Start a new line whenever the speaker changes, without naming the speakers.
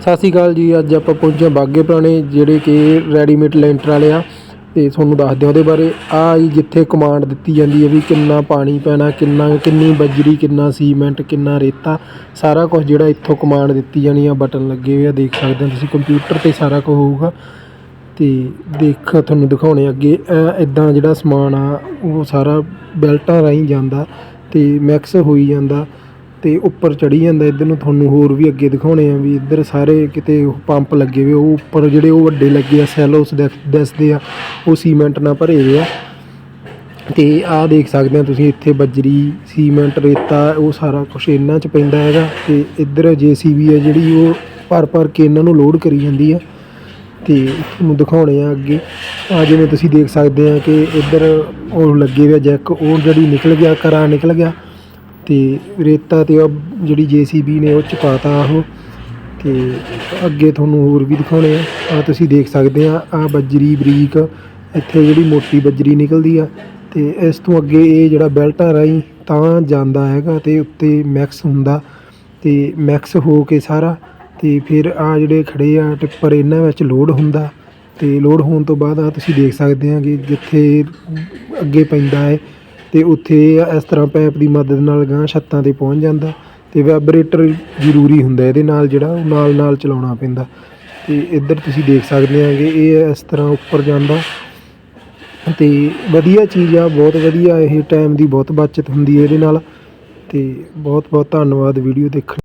ਸਤਿ ਸ਼੍ਰੀ ਅਕਾਲ ਜੀ, ਅੱਜ ਆਪਾਂ ਪਹੁੰਚੇ ਹਾਂ ਬਾਗੇ ਪੁਰਾਣੇ, ਜਿਹੜੇ ਕਿ ਰੈਡੀਮੇਡ ਲੈਂਟਰ ਵਾਲੇ ਆ, ਤੇ ਤੁਹਾਨੂੰ ਦੱਸਦੇ ਉਹਦੇ ਬਾਰੇ। ਆ ਜੀ, ਜਿੱਥੇ ਕਮਾਂਡ ਦਿੱਤੀ ਜਾਂਦੀ ਹੈ ਵੀ ਕਿੰਨਾ ਪਾਣੀ ਪੈਣਾ, ਕਿੰਨਾ, ਕਿੰਨੀ ਬਜਰੀ, ਕਿੰਨਾ ਸੀਮੈਂਟ, ਕਿੰਨਾ ਰੇਤਾ, ਸਾਰਾ ਕੁਝ ਜਿਹੜਾ ਇੱਥੋਂ ਕਮਾਂਡ ਦਿੱਤੀ ਜਾਣੀ ਆ, ਬਟਨ ਲੱਗੇ ਹੋਏ ਆ, ਦੇਖ ਸਕਦੇ ਹੋ ਤੁਸੀਂ ਕੰਪਿਊਟਰ ਤੇ ਸਾਰਾ ਕੁਝ ਹੋਊਗਾ। ਤੇ ਦੇਖ, ਤੁਹਾਨੂੰ ਦਿਖਾਉਣੇ ਅੱਗੇ ਇਦਾਂ ਜਿਹੜਾ ਸਮਾਨ ਆ, ਉਹ ਸਾਰਾ ਬੈਲਟਾਂ ਰਾਹੀਂ ਜਾਂਦਾ, ਤੇ ਮਿਕਸ ਹੋਈ ਜਾਂਦਾ। ਅਤੇ ਉੱਪਰ ਚੜ੍ਹੀ ਜਾਂਦਾ, ਇੱਧਰ ਨੂੰ ਤੁਹਾਨੂੰ ਹੋਰ ਵੀ ਅੱਗੇ ਦਿਖਾਉਣੇ ਆ ਵੀ ਇੱਧਰ ਸਾਰੇ ਕਿਤੇ ਉਹ ਪੰਪ ਲੱਗੇ ਹੋਏ ਉਹ ਉੱਪਰ ਜਿਹੜੇ ਉਹ ਵੱਡੇ ਲੱਗੇ ਆ ਸੈਲੋਸ ਦੱਸਦੇ ਆ, ਉਹ ਸੀਮੈਂਟ ਨਾਲ ਭਰੇ ਹੋਏ ਆ। ਅਤੇ ਆਹ ਦੇਖ ਸਕਦੇ ਆ ਤੁਸੀਂ, ਇੱਥੇ ਬਜਰੀ ਸੀਮੈਂਟ ਰੇਤਾ, ਉਹ ਸਾਰਾ ਕੁਝ ਇਹਨਾਂ 'ਚ ਪੈਂਦਾ ਹੈਗਾ ਅਤੇ ਇੱਧਰ ਜੀਸੀਬੀ ਹੈ ਜਿਹੜੀ ਉਹ ਭਰ ਭਰ ਕੇ ਇਹਨਾਂ ਨੂੰ ਲੋਡ ਕਰੀ ਜਾਂਦੀ ਆ। ਅਤੇ ਤੁਹਾਨੂੰ ਦਿਖਾਉਣੇ ਆ ਅੱਗੇ। ਆ ਜਿਵੇਂ ਤੁਸੀਂ ਦੇਖ ਸਕਦੇ ਆ ਕਿ ਇੱਧਰ ਉਹ ਲੱਗੇ ਹੋਏ ਆ ਜੈਕ, ਉਹ ਜਿਹੜੀ ਨਿਕਲ ਗਿਆ ਕਰਾ ਨਿਕਲ ਗਿਆ। ਅਤੇ ਰੇਤਾ ਅਤੇ ਉਹ ਜਿਹੜੀ ਜੀਸੀਬੀ ਨੇ ਉਹ ਚ ਪਾਤਾ ਉਹ ਅਤੇ ਅੱਗੇ ਤੁਹਾਨੂੰ ਹੋਰ ਵੀ ਦਿਖਾਉਣੇ ਆ। ਆ ਤੁਸੀਂ ਦੇਖ ਸਕਦੇ ਆ, ਆਹ ਬਜਰੀ ਬਰੀਕ, ਇੱਥੇ ਜਿਹੜੀ ਮੋਟੀ ਬਜਰੀ ਨਿਕਲਦੀ ਆ। ਅਤੇ ਇਸ ਤੋਂ ਅੱਗੇ ਇਹ ਜਿਹੜਾ ਬੈਲਟਾਂ ਰਾਹੀਂ ਤਾਂ ਜਾਂਦਾ ਹੈਗਾ ਅਤੇ ਉੱਤੇ ਮੈਕਸ ਹੁੰਦਾ ਅਤੇ ਮੈਕਸ ਹੋ ਕੇ ਸਾਰਾ ਅਤੇ ਫਿਰ ਆਹ ਜਿਹੜੇ ਖੜ੍ਹੇ ਆ ਟਿੱਪਰ, ਇਹਨਾਂ ਵਿੱਚ ਲੋਡ ਹੁੰਦਾ। ਅਤੇ ਲੋਡ ਹੋਣ ਤੋਂ ਬਾਅਦ ਆਹ ਤੁਸੀਂ ਦੇਖ ਸਕਦੇ ਆ ਕਿ ਜਿੱਥੇ ਅੱਗੇ ਪੈਂਦਾ ਹੈ ਅਤੇ ਉੱਥੇ ਇਸ ਤਰ੍ਹਾਂ ਪਾਈਪ ਦੀ ਮਦਦ ਨਾਲ ਗਾਂ ਛੱਤਾਂ ਤੇ ਪਹੁੰਚ ਜਾਂਦਾ ਅਤੇ ਵਾਈਬ੍ਰੇਟਰ ਜ਼ਰੂਰੀ ਹੁੰਦਾ ਇਹਦੇ ਨਾਲ ਜਿਹੜਾ ਉਹ ਨਾਲ ਨਾਲ ਚਲਾਉਣਾ ਪੈਂਦਾ। ਅਤੇ ਇੱਧਰ ਤੁਸੀਂ ਦੇਖ ਸਕਦੇ ਆ ਕਿ ਇਹ ਇਸ ਤਰ੍ਹਾਂ ਉੱਪਰ ਜਾਂਦਾ ਅਤੇ ਵਧੀਆ ਚੀਜ਼ ਆ, ਬਹੁਤ ਵਧੀਆ, ਇਹ ਟਾਈਮ ਦੀ ਬਹੁਤ ਬਚਤ ਹੁੰਦੀ ਹੈ ਇਹਦੇ ਨਾਲ ਅਤੇ ਬਹੁਤ ਬਹੁਤ ਧੰਨਵਾਦ ਵੀਡੀਓ ਦੇਖਣ